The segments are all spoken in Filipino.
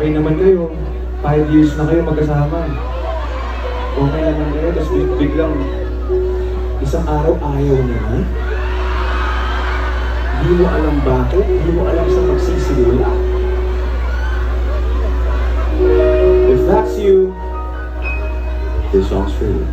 okay naman kayo. Five years na kayo magkasama. Okay naman kayo, tapos big, biglang isang araw ayaw niya. Hindi mo alam bakit, hindi mo alam sa magsisimula. If that's you, this song's for you.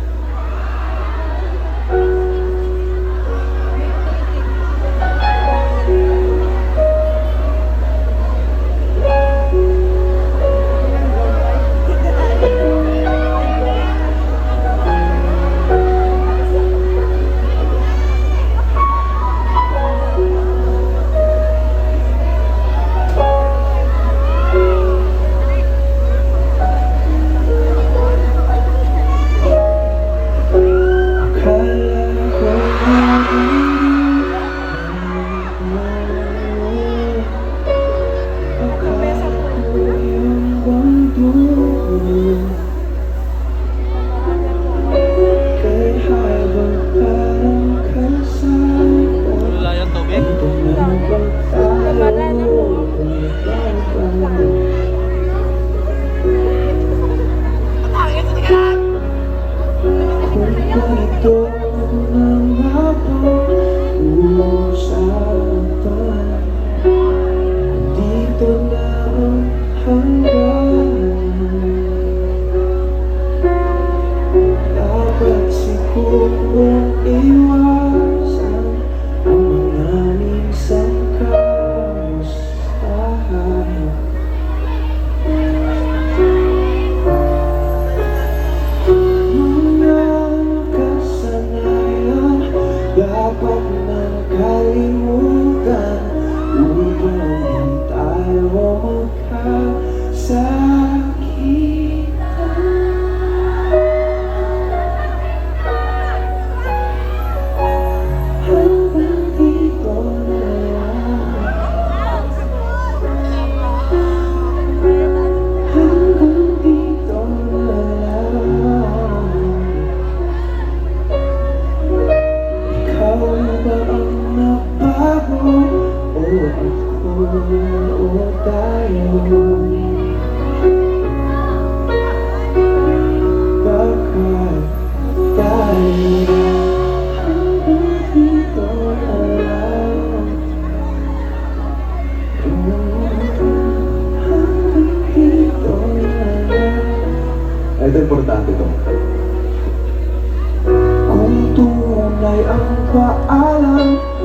Dapat sigurong iwasan Ang mga minsang kamustahan Mga kasanayan dapat nang kalimutan upang tayo magkasakitan. Ako o tayo? Bakit tayo lang. Ito importante to. Kung tunay ang paalam